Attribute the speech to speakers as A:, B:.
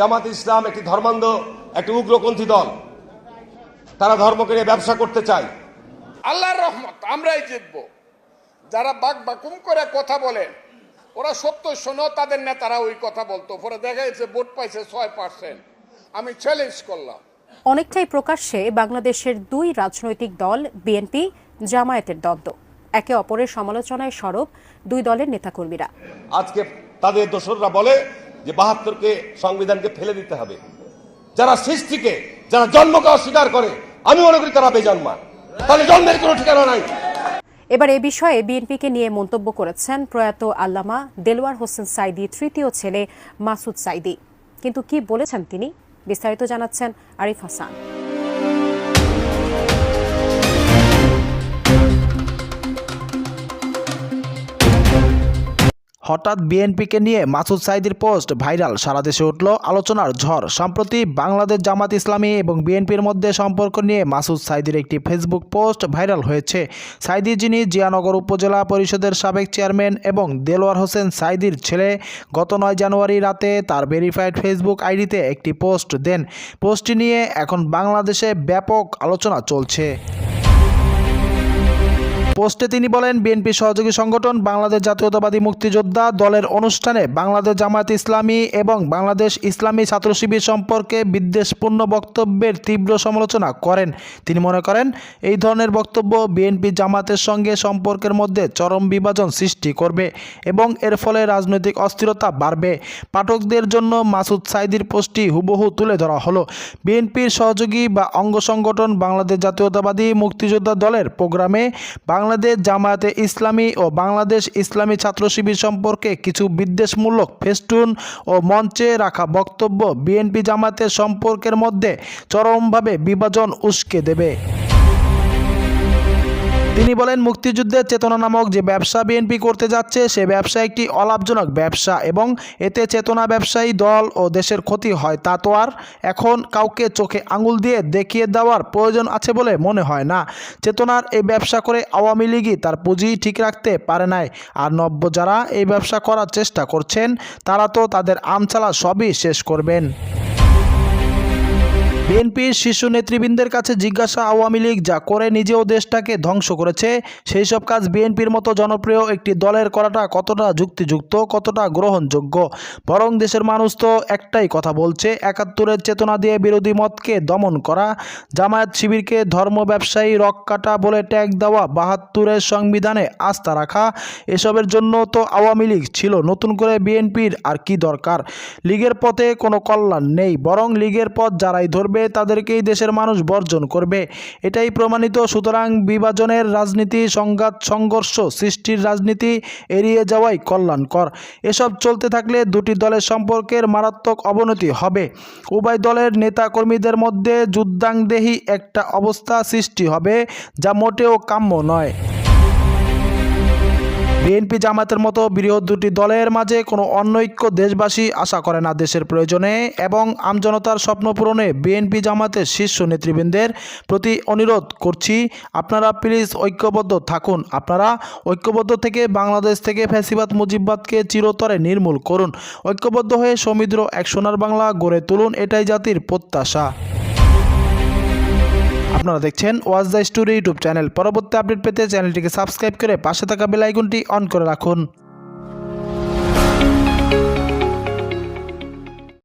A: জামাত ইসলাম একটি ধর্মান্ধ একটি উগ্রপন্থী দল। তারা ধর্মকে নিয়ে ব্যবসা করতে চায়।
B: আল্লাহর রহমত আমরাই জিতব। যারা বাক বাকুম করে কথা বলেন ওরা সত্য শোনো তাদের নেতারা ওই কথা বলতো। পরে দেখা যাচ্ছে ভোট পাইছে ছয় পার্সেন্ট। আমি চ্যালেঞ্জ করলাম।
C: অনেকটাই প্রকাশ্যে বাংলাদেশের দুই রাজনৈতিক দল বিএনপি জামায়াতের দ্বন্দ্ব। একে অপরের সমালোচনায় সরব দুই দলের নেতাকর্মীরা।
A: আজকে তাদের দোসররা বলে যে বাহাত্তরকে সংবিধানকে ফেলে দিতে হবে। যারা সৃষ্টিকে, যারা জন্মকে অস্বীকার করে, আমি মনে করি তারা বেজন্মা তাহলে জন্মের কোনো ঠিকানা নাই।
C: এবার এ বিষয়ে বিএনপিকে নিয়ে মন্তব্য করেছেন প্রয়াত আল্লামা দেলোয়ার হোসেন সাইদি, তৃতীয় ছেলে মাসুদ সাইদি। কিন্তু কি বলেছেন তিনি? বিস্তারিত জানাচ্ছেন আরিফ হাসান।
D: হঠাৎ বিএনপিকে নিয়ে মাসুদ সাইদির পোস্ট ভাইরাল। সারা দেশে উঠল আলোচনার ঝড়। সম্প্রতি বাংলাদেশ জামাত ইসলামী এবং বিএনপির মধ্যে সম্পর্ক নিয়ে মাসুদ সাইদির একটি ফেসবুক পোস্ট ভাইরাল হয়েছে। সাইদি যিনি জিয়ানগর উপজেলা পরিষদের সাবেক চেয়ারম্যান এবং দেলোয়ার হোসেন সাইদির ছেলে, গত নয় জানুয়ারি রাতে তার ভেরিফাইড ফেসবুক আইডিতে একটি পোস্ট দেন। পোস্টটি নিয়ে এখন বাংলাদেশে ব্যাপক আলোচনা চলছে। পোস্টে তিনি বলেন, বিএনপি সহযোগী সংগঠন, বাংলাদেশ জাতীয়তাবাদী মুক্তিযোদ্ধা দলের অনুষ্ঠানে বাংলাদেশ জামায়াত ইসলামী এবং বাংলাদেশ ইসলামী ছাত্র শিবির সম্পর্কে বিদ্বেষপূর্ণ বক্তব্যের তীব্র সমালোচনা করেন। তিনি মনে করেন, এই ধরনের বক্তব্য বিএনপি জামাতের সঙ্গে সম্পর্কের মধ্যে চরম বিভাজন সৃষ্টি করবে এবং এর ফলে রাজনৈতিক অস্থিরতা বাড়বে। পাঠকদের জন্য মাসুদ সাইদির পোস্টটি হুবহু তুলে ধরা হলো। বিএনপির সহযোগী বা অঙ্গ সংগঠন বাংলাদেশ জাতীয়তাবাদী মুক্তিযোদ্ধা দলের প্রোগ্রামে বাংলাদেশ জামায়াতে ইসলামী ও বাংলাদেশ ইসলামী ছাত্র শিবির সম্পর্কে কিছু বিদ্বেষমূলক ফেস্টুন ও মঞ্চে রাখা বক্তব্য বিএনপি জামায়াতের সম্পর্কের মধ্যে চরমভাবে বিভাজন উস্কে দেবে। তিনি বলেন মুক্তিযুদ্ধের চেতনা নামক যে ব্যবসা বিএনপি করতে যাচ্ছে, সে ব্যবসা একটি অলাভজনক ব্যবসা এবং এতে চেতনা ব্যবসায়ী দল ও দেশের ক্ষতি হয়। তা তো আর এখন কাউকে চোখে আঙুল দিয়ে দেখিয়ে দেওয়ার প্রয়োজন আছে বলে মনে হয় না। চেতনার এই ব্যবসা করে আওয়ামী লীগই তার পুঁজি ঠিক রাখতে পারে নাই। আর নব্য যারা এই ব্যবসা করার চেষ্টা করছেন, তারা তো তাদের আমচালা সবই শেষ করবেন। বিএনপির শীর্ষ নেতৃবৃন্দের কাছে জিজ্ঞাসা আওয়ামী লীগ যা করে নিজেও দেশটাকে ধ্বংস করেছে, সেই সব কাজ বিএনপির মতো জনপ্রিয় একটি দলের করাটা কতটা যুক্তিযুক্ত, কতটা গ্রহণযোগ্য? বরং দেশের মানুষ তো একটাই কথা বলছে, একাত্তরের চেতনা দিয়ে বিরোধী মতকে দমন করা, জামায়াত শিবিরকে ধর্ম ব্যবসায়ী রক কাটা বলে ট্যাগ দেওয়া, বাহাত্তরের সংবিধানে আস্থা রাখা, এসবের জন্য তো আওয়ামী লীগ ছিল নতুন করে বিএনপির, আর কি দরকার? লীগের পথে কোনো কল্যাণ নেই, বরং লীগের পথ যারাই ধরবে তাদেরকেই দেশের মানুষ বর্জন করবে। এটাই প্রমাণিত। সুতরাং বিভাজনের রাজনীতি, সংঘাত, সংঘর্ষ সৃষ্টির রাজনীতি এড়িয়ে যাওয়াই কল্যাণকর। এসব চলতে থাকলে দুটি দলের সম্পর্কের মারাত্মক অবনতি হবে। উভয় দলের নেতাকর্মীদের মধ্যে যুদ্ধাংদেহী একটা অবস্থা সৃষ্টি হবে, যা মোটেও কাম্য নয়। বিএনপি জামাতের মতো বৃহৎ দুটি দলের মাঝে কোনো অনৈক্য দেশবাসী আশা করে না দেশের প্রয়োজনে, এবং আমজনতার স্বপ্ন পূরণে বিএনপি জামাতের শীর্ষ নেতৃবৃন্দের প্রতি অনুরোধ করছি। আপনারা প্লিজ ঐক্যবদ্ধ থাকুন। আপনারা ঐক্যবদ্ধ থেকে বাংলাদেশ থেকে ফ্যাসিবাদ মুজিববাদকে চিরতরে নির্মূল করুন। ঐক্যবদ্ধ হয়ে সমৃদ্ধ এক সোনার বাংলা গড়ে তুলুন, এটাই জাতির প্রত্যাশা। আপনারা দেখছেন was the story YouTube channel. পরবর্তী আপডেট পেতে চ্যানেলটিকে সাবস্ক্রাইব করে পাশে থাকা বেল আইকনটি অন করে রাখুন।